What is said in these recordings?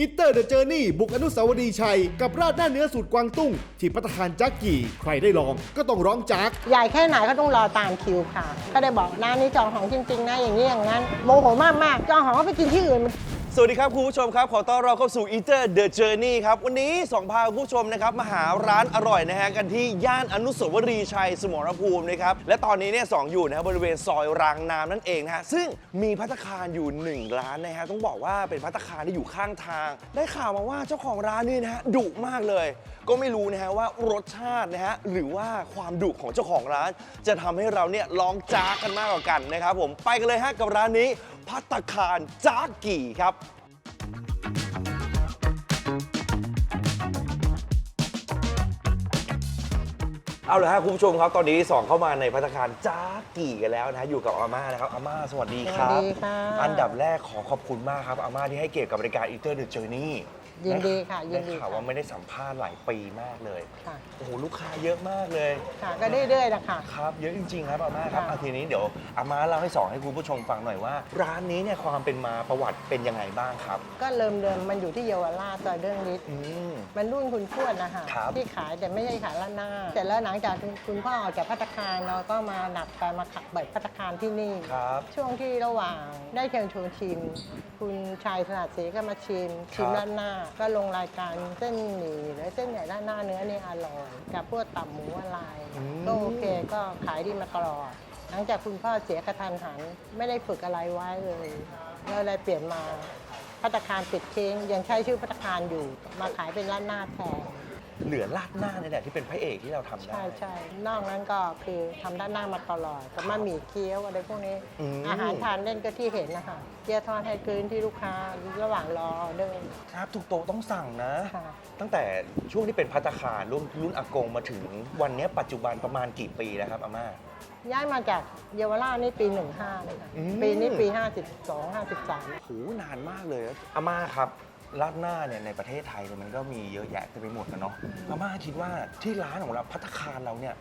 อิตเตอร์เดอะเจอร์นี่บุกอนุสาวรีย์ชัย กับราดหน้าเนื้อสูตรกวางตุ้ง ที่พัตตาคารจักกี่ ใครได้ลองก็ต้องร้องจักใหญ่แค่ไหนก็ต้องรอตามคิวค่ะ ก็ได้บอกนะนี่จองของจริงๆนะอย่างนี้อย่างนั้น โมโหมากมากๆจองของก็ไปกินที่อื่นมัน สวัสดีครับคุณผู้ชมครับ ขอต้อนรับเข้าสู่ Eater The Journey ครับ วันนี้สองพาคุณผู้ชมนะครับมาหาร้านอร่อยนะฮะกันที่ย่านอนุสาวรีย์ชัยสมรภูมินะครับ และตอนนี้เนี่ยสองอยู่นะครับบริเวณซอยรางน้ำนั่นเองนะฮะซึ่งมีพัตตาคารอยู่หนึ่งร้านนะฮะต้องบอกว่าเป็นพัตตาคารที่อยู่ข้างทาง ได้ข่าวมาว่าเจ้าของร้านนี่นะฮะดุมากเลย ก็ไม่รู้นะฮะว่ารสชาตินะฮะหรือว่าความดุของเจ้าของร้าน จะทำให้เราเนี่ยลองจ้ากันมากกว่ากันนะครับผมไปกันเลยฮะกับร้านนี้ พัตตาคารจ้ากี่ครับ เอาเลยครับคุณผู้ชมครับ ตอนนี้สองเข้ามาในพัตตาคารจ้ากี่กันแล้วนะฮะอยู่กับอาม่านะครับอาม่าสวัสดีครับ สวัสดีค่ะ อันดับแรกขอขอบคุณมากครับอาม่าที่ให้เกียรติกับบริการ Eater the Journey ยินดีค่ะยิได้นดีข่าวค่ะว่าไม่ได้สัมภาษณ์หลายปีมากเลยค่ะ โอ้โหลูกค้าเยอะมากเลย ค่ะก็เรื่อยๆนะคะ ครับเยอะจริง ๆ ครับอาม่าครับค่ะ เอาทีนี้เดี๋ยวอาม่าเล่าให้สองให้คุณผู้ชมฟังหน่อยว่า ร้านนี้เนี่ยความเป็นมาประวัติเป็นยังไงบ้างครับ ก็เริ่มเดิมมันอยู่ที่เยาวราชซอยเรื่องนิดอืม มันรุ่นคุณทวดนะคะครับ ที่ขายแต่ไม่ใช่ขายร้านหน้า แต่แล้วหลังจากคุณพ่อออกจากพัตตาคารเราก็มาหนักการมาขับเปิดพัตตาคารที่นี่ ครับ ช่วงที่ระหว่างได้เชิญชวนชิม คุณชายถนัดศรีก็มาชิม ชิมครับร้านหน้าก็ลงรายการเส้นหมี่หรือเส้นใหญ่ด้านหน้าเนื้อนี่อร่อย กับพวกตับหมูอะไรก็โอเคก็ขายดีมาตลอด หลังจากคุณพ่อเสียกระทันหัน ไม่ได้ฝึกอะไรไว้เลยก็เลยเปลี่ยนมาพัตตาคารปิดทิ้งยังใช้ชื่อพัตตาคารอยู่ มาขายเป็นร้านหน้าแทน เหลือลาดหน้าเนี่ยแหละที่เป็นพระเอกที่เราทำได้ ใช่ใช่นอกนั้นก็คือทำด้านหน้ามาตลอดกับมาหมี่เกี๊ยวอะไรพวกนี้ อืม อาหารทานเล่นก็ที่เห็นนะคะเกี๊ยวทอดให้คืนที่ลูกค้าระหว่างรอออเดอร์ครับทุกโต๊ะต้องสั่งนะ ค่ะ ตั้งแต่ช่วงที่เป็นพัตตาคารรุ่นรุ่นอากงมาถึงวันเนี้ยปัจจุบันประมาณกี่ปีแล้วครับอาม่า ย้ายมาจากเยาวราชนี่ปี 15เลยค่ะอืม ปีนี้ปี 52 53 โหนานมากเลยอาม่าครับ ราดหน้าเนี่ยในประเทศไทยเนี่ยมันก็มีเยอะแยะเต็มไปหมดนะเนาะอาม่าคิดว่าที่ร้านของเราพัตตาคารเราเนี่ย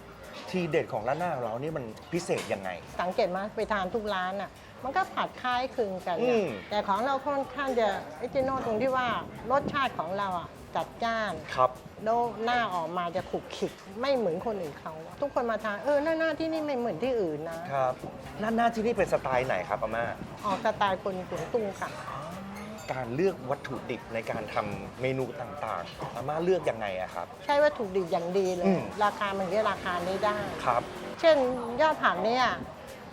ทีเด็ดของร้านหน้าของเรานี่มันพิเศษยังไง สังเกตไหมาไปทานทุกร้านอะ มันก็ผัดคล้ายคลึงกันอืนะมแต่ของเราค่อนข้างจะไอจิโน่ตรงที่ว่ารสชาติของเราอะจัดจ้าน ครับ แล้วหน้าออกมาจะขลุกขลิกไม่เหมือนคนอื่นเขาทุกคนมาทานเออหน้าหน้าที่นี่ไม่เหมือนที่อื่นนะ ครับราดหน้าที่นี่เป็นสไตล์ไหนครับอาม่า ออกสไตล์คนขวงตุ้งค่ะ การเลือกวัตถุดิบในการทำเมนูต่างๆ อาม่าเลือกยังไงอะครับ ใช้วัตถุดิบอย่างดีเลอืย ม ราคามันก็ราคานี้ได้ ครับ เช่นยอดผักเนี่ย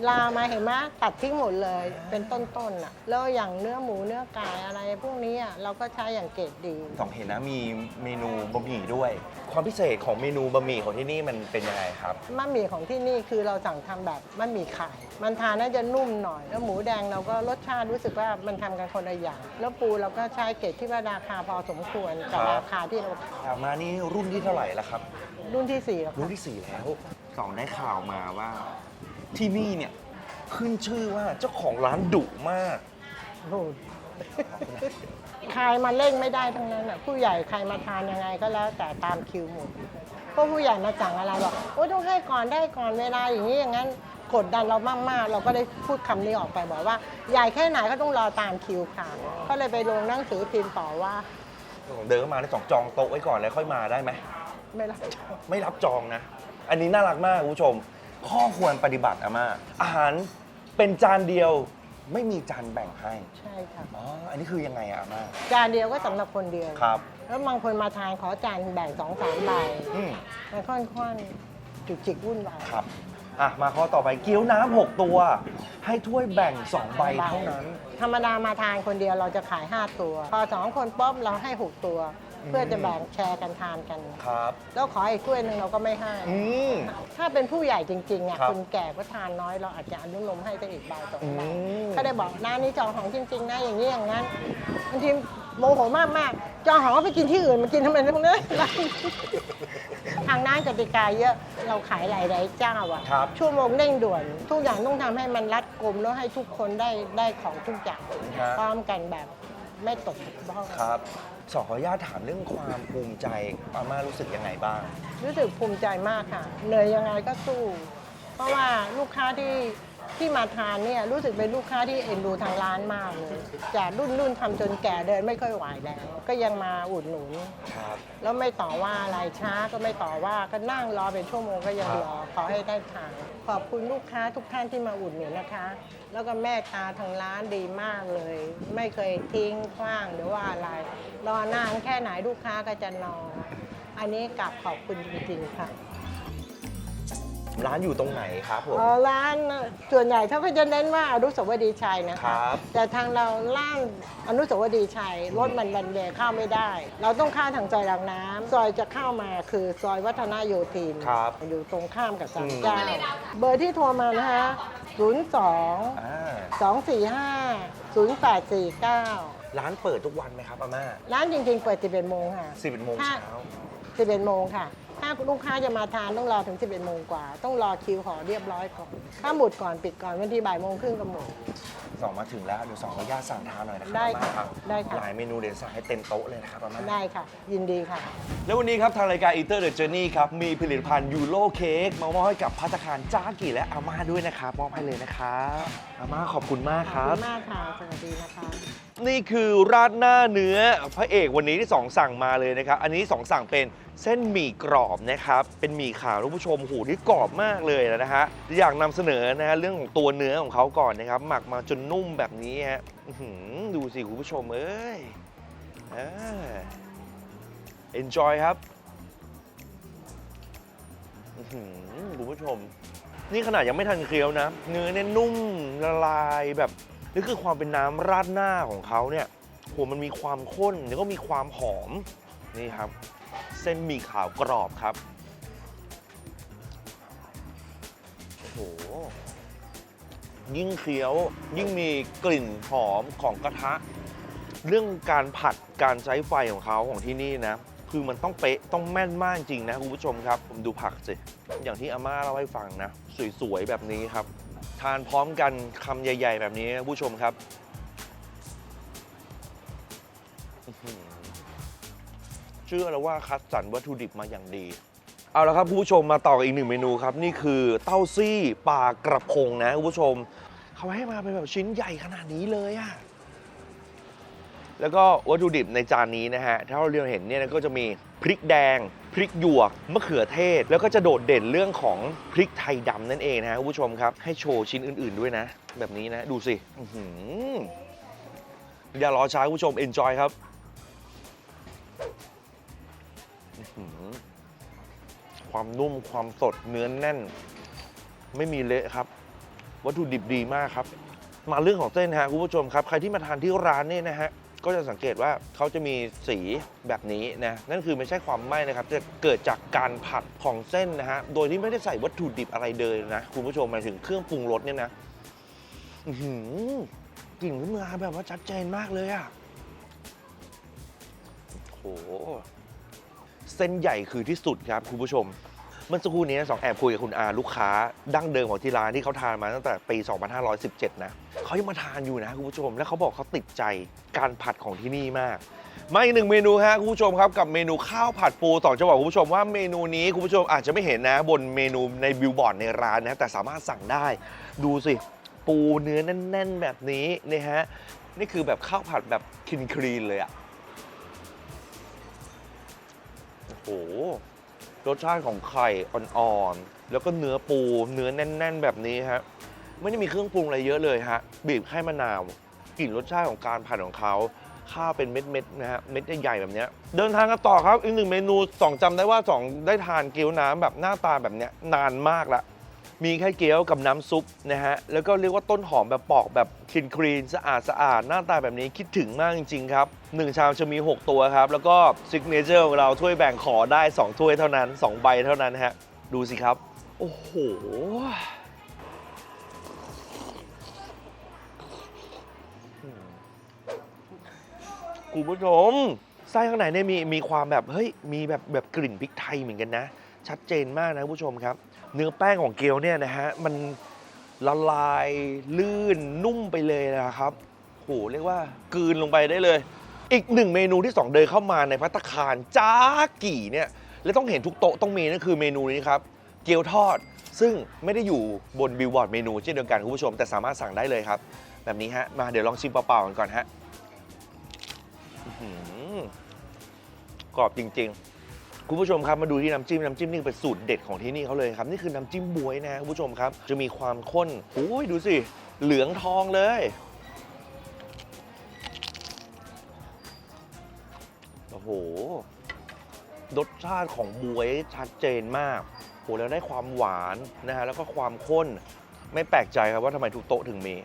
ลามาเห็นไหมตัดทิ้งหมดเลย เป็นต้นๆอะแล้วอย่างเนื้อหมูเนื้อไก่อะไรพวกนี้อะเราก็ใช้อย่างเกรดดี สองเห็นนะมีเมนูบะหมี่ด้วย ความพิเศษของเมนูบะหมี่ของที่นี่มันเป็นยังไงครับ มะหมี่ของที่นี่คือเราสั่งทำแบบมะหมี่ไข่มันทานน่าจะนุ่มหน่อย แล้วหมูแดงเราก็รสชาติรู้สึกว่ามันทำกันคนละอย่าง แล้วปูเราก็ใช้เกรดที่ว่าราคาพอสมควรกับครับ ราคาที่เราอามานี่รุ่นที่เท่าไหร่แล้วครับ รุ่นที่สี่แล้วรุ่ค่ะนที่สี่แล้วสองได้ข่าวมาว่า ที่นี่เนี่ยขึ้นชื่อว่าเจ้าของร้านดุมาก โอ้โห ใครมาเล่นไม่ได้ทั้งนั้นอะ ผู้ใหญ่ใครมาทานยังไงก็แล้วแต่ตามคิวหมดพวกผู้ใหญ่มาสั่งอะไรบอกโอ้ต้องให้ก่อนได้ก่อนเวลาอย่างนี้อย่างนั้นกดดันเรามากๆ เราก็ได้พูดคำนี้ออกไปบอกว่า ใหญ่แค่ไหนก็ต้องรอตามคิวค่ะก็เลยไปลงหนังสือพิมพ์ต่อว่า เดินเข้ามาได้สองจองโต๊ะไว้ก่อนแล้วค่อยมาได้ไหม ไม่รับจอง ไม่รับจองนะ อันนี้น่ารักมากคุณผู้ชม ข้อควรปฏิบัติอาม่าอาหารเป็นจานเดียว ไม่มีจานแบ่งให้ใช่ค่ะ อ๋ออันนี้คือยังไงอะอาม่าจานเดียวก็สำหรับคนเดียว ครับแล้วบางคนมาทานขอจานแบ่งสองสามใบอืมมันค่อนข้างจุกจิกวุ่นวายครับอะมาข้อต่อไปเกี๊ยวน้ำหกตัว ให้ถ้วยแบ่ง2ใบเท่านั้น ธรรมดามาทานคนเดียวเราจะขาย 5 ตัว พอสองคนป๊อบเราให้ 6 ตัว เพื่อจะแบ่งแชร์กันทานกัน ครับ แล้วขออีกถ้วยหนึ่งเราก็ไม่ให้ อืม ถ้าเป็นผู้ใหญ่จริงๆอะครับคนแก่ก็ทานน้อยเราอาจจะอนุโลมให้ได้อีกใบสองใบอืม ก็ได้บอกน้านี่จองของจริงๆนะอย่างนี้อย่างนั้นบางทีโมโหมากมากๆจองของก็ไปกินที่อื่นมากินทำไมตรงนี้ ทางร้านกติกาเยอะเราขายหลายๆเจ้าอะครับ ชั่วโมงเร่งด่วน ทุกอย่างต้องทำให้มันรัดกลมแล้วให้ทุกคนได้ได้ของทุกอย่าง ครับ พร้อมกันแบบไม่ตกบกพร่อง ครับ สอขออนุญาตถามเรื่องความภูมิใจอาม่ารู้สึกยังไงบ้าง รู้สึกภูมิใจมากค่ะเหนื่อยยังไงก็สู้ เพราะว่าลูกค้าที่ ที่มาทานเนี่ยรู้สึกเป็นลูกค้าที่เอ็นดูทางร้านมากเลยจากรุ่นรุ่นทำจนแก่เดินไม่ค่อยไหวแล้ว ก็ยังมาอุดหนุน ครับ แล้วไม่ต่อว่าอะไรช้าก็ไม่ต่อว่าก็นั่งรอเป็นชั่วโมงก็ยังรอขอให้ได้ทานขอบคุณลูกค้าทุกท่านที่มาอุดหนุนนะคะ แล้วก็แม่ตาทางร้านดีมากเลย ไม่เคยทิ้งขว้างหรือว่าอะไร รอนานแค่ไหนลูกค้าก็จะนอนอันนี้กลับขอบคุณจริงๆค่ะ ร้านอยู่ตรงไหนครับผมเอ่อร้านน่ะส่วนใหญ่เขาก็จะเน้นว่าอนุสาวรีย์ชัยนะครัคะ บ แต่ทางเราล่างอนุสาวรีย์ชัยรถมันบันเดเข้าไม่ได้ เราต้องข้ามทางซอยรางน้ำซอยจะเข้ามาคือซอยวัฒนโยธิน ครับอยู่ตรงข้ามกับสามอืมเจ้าเบอร์ที่โทรมานะคะ02 อ่า245 0849 ร้านเปิดทุกวันไหมครับอาม่าร้านจริงๆเปิด11โมงค่ะ11โมงถ้าเช้า 11โมงค่ะ ถ้าลูกค้าจะมาทานต้องรอถึง 11โมงกว่า ต้องรอคิวขอเรียบร้อยก่อน ถ้าหมดก่อนปิดก่อนวันที่บ่ายโมงครึ่งก็หมด สองมาถึงแล้วเดี๋ยวสองขออนุญาตสั่งทานหน่อยนะครัได้อาม่าค่ะครับได้ค่ะ หลายเมนูเดี๋ยวสั่งให้เต็มโต๊ะเลยนะครับอาม่า ได้ค่ะ ยินดีค่ะ แล้ววันนี้ครับ ทางรายการ Eater the Journey ครับ มีผลิตภัณฑ์ยูโรเค้กมามอบให้กับพัตตาคารจ้ากิและอาม่าด้วยนะครับ มอบให้เลยนะครับ อาม่าขอบคุณมากขคอบรับคุณมากค่ะ สวัสดีนะคะ นี่คือราดหน้าเนื้อพระเอกวันนี้ที่สองสั่งมาเลยนะครับ อันนี้สองสั่งเป็นเส้นหมี่กรอบนะครับ เป็นหมี่ขาวท่านผู้ชมหูที่กรอบมากเลยนะฮะ อยากนำเสนอนะฮะเรื่องของตัวเนื้อของเขาก่อนนะครับ หมักมาจนนุ่มแบบนี้ฮะดูสิคุณผู้ชมเอ้ยอ่า enjoy ครับคุณผู้ชม นี่ขนาดยังไม่ทันเคี้ยวนะ เนื้อเนี่ยนุ่มละลายแบบ นี่คือความเป็นน้ำราดหน้าของเขาเนี่ยโหมันมีความข้นแล้วก็มีความหอมนี่ครับ เส้นหมี่ขาวกรอบครับโอ้โหยิ่งเคี้ยวยิ่งมีกลิ่นหอมของกระทะ เรื่องการผัดการใช้ไฟของเขาของที่นี่นะ คือมันต้องเป๊ะต้องแม่นมากจริงนะคุณผู้ชมครับ ผมดูผักสิ อย่างที่อาม่าเล่าให้ฟังนะ สวยๆ แบบนี้ครับ ทานพร้อมกันคำใหญ่ ๆ แบบนี้ผู้ชมครับ เชื่อแล้วว่าคัดสรรวัตถุดิบมาอย่างดี เอาละครับผู้ชมมาต่อกับอีกหนึ่งเมนูครับ นี่คือเต้าซี่ปลากระพงนะผู้ชม เขาให้มาเป็นแบบชิ้นใหญ่ขนาดนี้เลยอะแล้วก็วัตถุดิบในจานนี้นะฮะถ้าเราเรียนเห็นเนี่ยก็จะมีพริกแดง พริกหยวกมะเขือเทศ แล้วก็จะโดดเด่นเรื่องของพริกไทยดำนั่นเองนะฮะคุณผู้ชมครับ ให้โชว์ชิ้นอื่นๆด้วยนะ แบบนี้นะ ดูสิอื้อหืออย่ารอช้าคุณผู้ชม enjoy ครับอื้อหือความนุ่มความสดเนื้อแน่น ไม่มีเละครับ วัตถุดิบดีมากครับ มาเรื่องของเส้นฮะคุณผู้ชมครับ ใครที่มาทานที่ร้านเนี่ยนะฮะ ก็จะสังเกตว่าเขาจะมีสีแบบนี้นะนั่นคือไม่ใช่ความไหม้นะครับจะเกิดจากการผัดของเส้นนะฮะโดยที่ไม่ได้ใส่วัตถุดิบอะไรเลยนะคุณผู้ชมหมายถึงเครื่องปรุงรสเนี่ยนะหือกลิ่นขึ้นมาแบบว่าชัดเจนมากเลยอะโอ้โหเส้นใหญ่คือที่สุดครับคุณผู้ชมเมื่อสักครู่นี้สองแอบคุยกับคุณอาลูกค้า ดั้งเดิมของที่ร้านที่เขาทานมาตั้งแต่ปี 2517 นะเขายังมาทานอยู่นะคุณผู้ชม แล้วเขาบอกเขาติดใจ การผัดของที่นี่มากมาอีกหนึ่งเมนูฮะคุณผู้ชมครับกับเมนูข้าวผัดปูต่อจะบอกคุณผู้ชมว่าเมนูนี้คุณผู้ชมอาจจะไม่เห็นนะบนเมนูในบิลบอร์ดในร้านนะแต่สามารถสั่งได้ ดูสิ ปูเนื้อแน่น ๆ แบบนี้นะฮะนี่คือแบบข้าวผัดแบบคินครีนเลยอะโอ้โหรสชาติของไข่อ่อนๆแล้วก็เนื้อปูเนื้อแน่น ๆ แบบนี้ฮะไม่ได้มีเครื่องปรุงอะไรเยอะเลยฮะบีบแค่มะนาว กลิ่นรสชาติของการผัดของเขาข้าวเป็นเม็ดๆนะฮะเม็ดใหญ่ๆแบบเนี้ยเดินทางกันต่อครับอีกหนึ่งเมนูสองจำได้ว่าสองได้ทานเกี๊ยวน้ำแบบหน้าตาแบบเนี้ยนานมากละมีแค่เกี๊ยวกับน้ำซุปนะฮะแล้วก็เรียกว่าต้นหอมแบบปอกแบบคลีนคลีนสะอาดสะอาดหน้าตาแบบนี้คิดถึงมากจริงๆครับ1ชามจะมี 6 ตัวครับ แล้วก็ซิกเนเจอร์ของเราถ้วยแบ่งขอได้ 2 ถ้วยเท่านั้น 2 ใบเท่านั้นฮะดูสิครับ โอ้โห คุณผู้ชมไส้ข้างในเนี่ยมีมีความแบบเฮ้ยมีแบบแบบกลิ่นพริกไทยเหมือนกันนะ ชัดเจนมากนะคุณผู้ชมครับ เนื้อแป้งของเกี๊ยวเนี่ยนะฮะมันละลายลื่นนุ่มไปเลยนะครับโหเรียกว่า กืนลงไปได้เลย อีกหนึ่งเมนูที่สองเดินเข้ามาในพัตคารจ้ากี่เนี่ยและต้องเห็นทุกโต๊ะต้องมีนั่นคือเมนูนี้ครับ เกี๊ยวทอด ซึ่งไม่ได้อยู่บนบิลบอร์ดเมนูเช่นเดียวกันคุณผู้ชม แต่สามารถสั่งได้เลยครับ แบบนี้ฮะมาเดี๋ยวลองชิมเปล่าๆกันก่อนฮะ กรอบจริง ๆ คุณผู้ชมครับมาดูที่น้ำจิ้มน้ำจิ้มนี่เป็นสูตรเด็ดของที่นี่เขาเลยครับ นี่คือน้ำจิ้มบวยนะคุณผู้ชมครับ จะมีความข้นโอ้ยดูสิ เหลืองทองเลยโอ้โหรสชาติของบวยชัดเจนมากโหแล้วได้ความหวานนะฮะแล้วก็ความข้นไม่แปลกใจครับว่าทำไมทุกโต๊ะถึงมี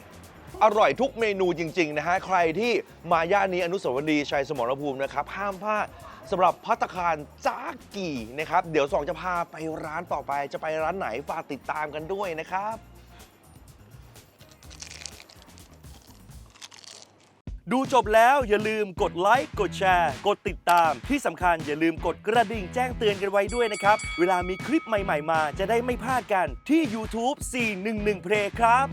อร่อยทุกเมนูจริง ๆ นะฮะ ใครที่มาย่านนี้อนุสาวรีย์ชัยสมรภูมินะครับ ห้ามพลาดสำหรับพัตคารจากี่นะครับ เดี๋ยวสองจะพาไปร้านต่อไป จะไปร้านไหนฝากติดตามกันด้วยนะครับ ดูจบแล้วอย่าลืมกดไลค์กดแชร์ กดติดตามที่สำคัญอย่าลืมกดกระดิ่งแจ้งเตือนกันไว้ด้วยนะครับ เวลามีคลิปใหม่ ๆ มาจะได้ไม่พลาดกันที่ YouTube 411 Play ครับ